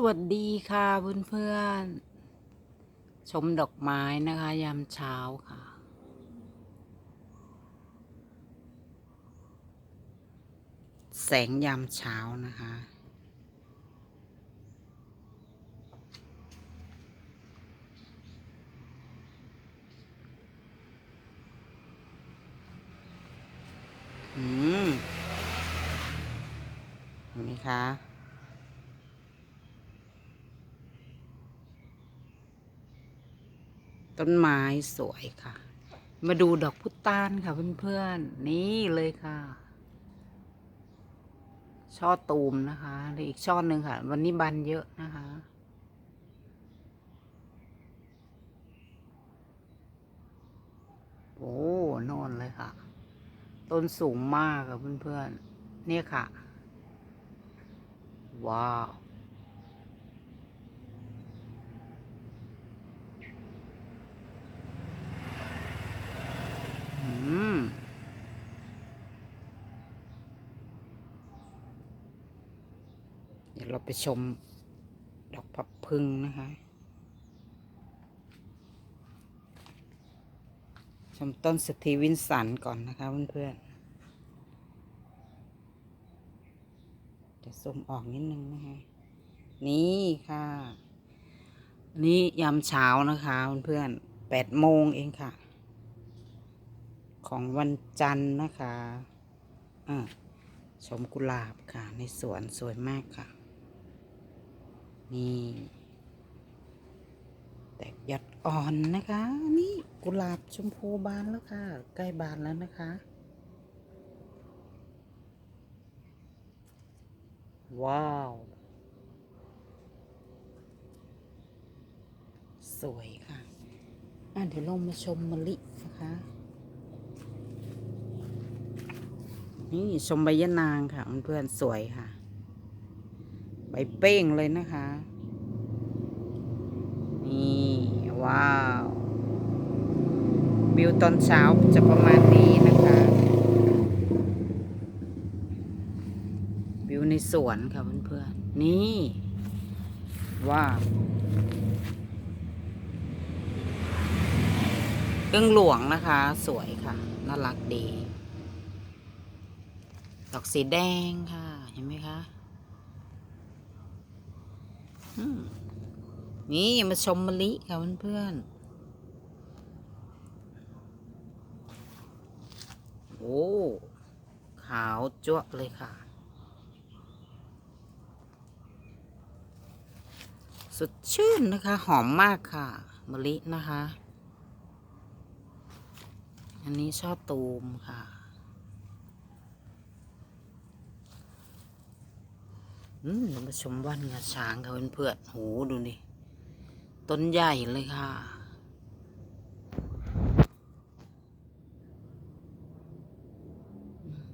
สวัสดีค่ะเพื่อนๆชมดอกไม้นะคะ ยามเช้าค่ะ แสงยามเช้านะคะ อืมเห็นไหมคะ ต้นไม้สวยค่ะ มาดูดอกพุตานค่ะเพื่อนๆ นี่เลยค่ะ ช่อตูมนะคะแล้วอีกช่อหนึ่งค่ะ วันนี้บันเยอะนะคะ โอ้โนอนเลยค่ะ ต้นสูงมากค่ะเพื่อนๆ เนี่ยค่ะ ว้าว อืม เดี๋ยวเราไปชมดอกพับพึ่งนะคะ ชมต้นสตีวินสันก่อนนะคะเพื่อนๆจะส้มออกนิดนึงนะคะนี่ค่ะ นี่ยามเช้านะคะเพื่อนๆแปดโมงเองค่ะ ของวันจันทร์นะคะอ่าชมกุหลาบค่ะ ในสวนสวยมากค่ะ นี่ แตกยอดอ่อนนะคะ นี่กุหลาบชมพูบานแล้วค่ะ ใกล้บานแล้วนะคะ ว้าว สวยค่ะ อะ เดี๋ยวลงมาชมมะลินะคะนี่ชมใบยะนางค่ะเพื่อนๆสวยค่ะ ใบเป้งเลยนะคะ นี่ ว้าววิวตอนเช้าจะประมาณนี้นะคะวิวในสวนค่ะเพื่อนๆนี่ ว้าวเครื่องหลวงนะคะ สวยค่ะ น่ารักดี ดอกสีแดงค่ะ เห็นไหมคะ นี่มาชมมะลิค่ะเพื่อนๆ โอ้ ขาวจ้วะเลยค่ะ สดชื่นนะคะ หอมมากค่ะมะลินะคะ อันนี้ชอบตูมค่ะ อืมเรามาชมว่านงาช้างค่ะเพื่อนๆโหดูนี่ต้นใหญ่เลยค่ะ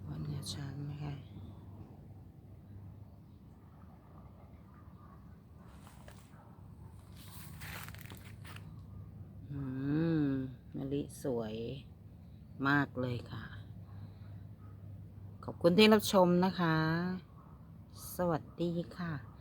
ว่านงาช้างนะคะอืมมะลิสวยมากเลยค่ะ ขอบคุณที่รับชมนะคะ สวัสดีค่ะ